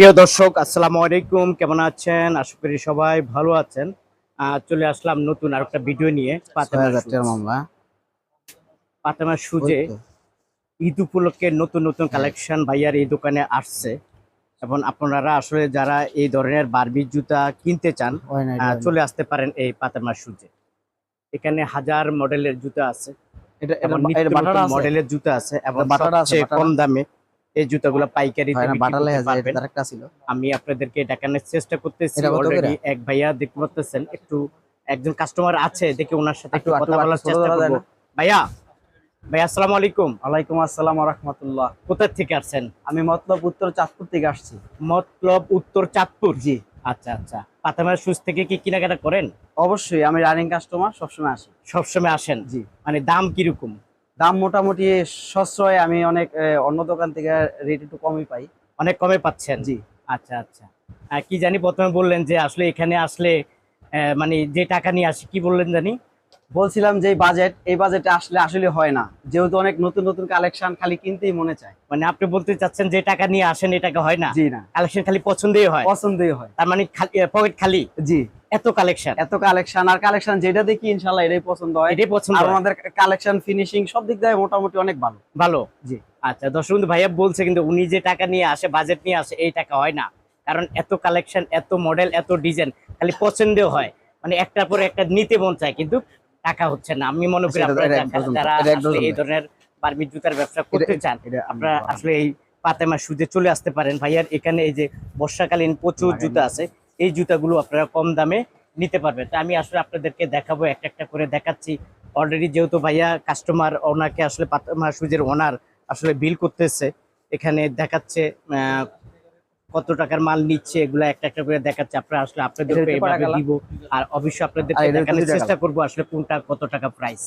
প্রিয় দর্শক আসসালামু আলাইকুম। কেমন আছেন? আশা করি সবাই ভালো আছেন। চলে আসলাম নতুন আর একটা ভিডিও নিয়ে পাতেমা সুজে ঈদ উপলক্ষে নতুন নতুন কালেকশন ভাইয়ার এই দোকানে আসছে। এবং আপনারা আসলে যারা এই ধরনের বারবি জুতা কিনতে চান হয় চলে আসতে পারেন এই পাতামা সুজে এখানে হাজার মডেলের জুতা আছে? মডেলের জুতা আছে। এবং কম দামে এই জুতাগুলো আরেকটা ছিল। আমি আপনাদেরকে দেখানোর চেষ্টা করতেছি? অলরেডি এক ভাইয়া দেখতে পাচ্ছেন একটু একজন কাস্টমার আছে দেখে ওনার সাথে একটু কথা বলার চেষ্টা করব। ভাইয়া ভাইয়া আসসালামু আলাইকুম। ওয়ালাইকুম আসসালাম রহমতুল্লাহ। কোথা থেকে আসছেন? আমি মতলব উত্তর চাঁদপুর থেকে আসছি। মতলব উত্তর চাঁদপুর? জি। আচ্ছা আচ্ছা। পাতামার সুজ থেকে কি কেনাকাটা করেন? অবশ্যই আমি রানিং কাস্টমার সবসময় আসি। সবসময় আসেন? জি। মানে দাম কীরকম? দাম মোটামুটি সশ্রয় আমি অনেক অন্য দোকান থেকে রেট একটু কমই পাই। অনেক কমে পাচ্ছেন? জি। আচ্ছা আচ্ছা। আর কি জানি প্রথমে বললেন যে আসলে এখানে আসলে মানে যে টাকা নিয়ে আসি কি বললেন জানি? বলছিলাম যে বাজেট এই বাজেটে আসলে আসলে হয় না। যেহেতু অনেক নতুন নতুন কালেকশন খালি কিনতেই মনে চায়। মানে আপনি বলতে চাচ্ছেন যে টাকা নিয়ে আসেন এই টাকা হয় না? জি না। কালেকশন খালি পছন্দই হয়? পছন্দই হয়। তার মানে খালি পকেট খালি? জি। এত কালেকশন এত কালেকশন আর কালেকশন যেটা দেখি ইনশাল্লাহ এটাই পছন্দ হয়। এটাই পছন্দ আর আমাদের কালেকশন ফিনিশিং সব দিক দিয়ে মোটামুটি অনেক ভালো। ভালো। জি। আচ্ছা দর্শক বন্ধু ভাইয়া বলছে কিন্তু উনি যে টাকা নিয়ে আসে বাজেট নিয়ে আসে এই টাকা হয় না। কারণ এত কালেকশন এত মডেল এত ডিজাইন খালি পছন্দের হয়। মানে একটার পর একটা নিতে মন চায় কিন্তু টাকা হচ্ছে না। আমি মনে করি যারা- এই ধরনের বার্মি জুতার ব্যবসা করতে চান আপনারা আসলে এই পাতেমা সুজে চলে আসতে পারেন। ভাইয়ার এখানে এই যে বর্ষাকালীন প্রচুর জুতা আছে। এই জুতাগুলো আপনারা কম দামে নিতে পারবেন। তা আমি আসলে আপনাদেরকে দেখাবো একটা একটা করে দেখাচ্ছি। অলরেডি যেহেতু ভাইয়া কাস্টমার ওনাকে আসলে পাতেমা সুজের ওনার আসলে বিল করতেছে। এখানে দেখাচ্ছে আহ, কত টাকার মাল নিচ্ছে এগুলো একটা একটা করে দেখাচ্ছে। আপনারা আসলে এভাবে দিব। আর অবশ্যই আর আপনাদেরকে দেখানোর চেষ্টা করব আসলে কোনটা কত টাকা প্রাইস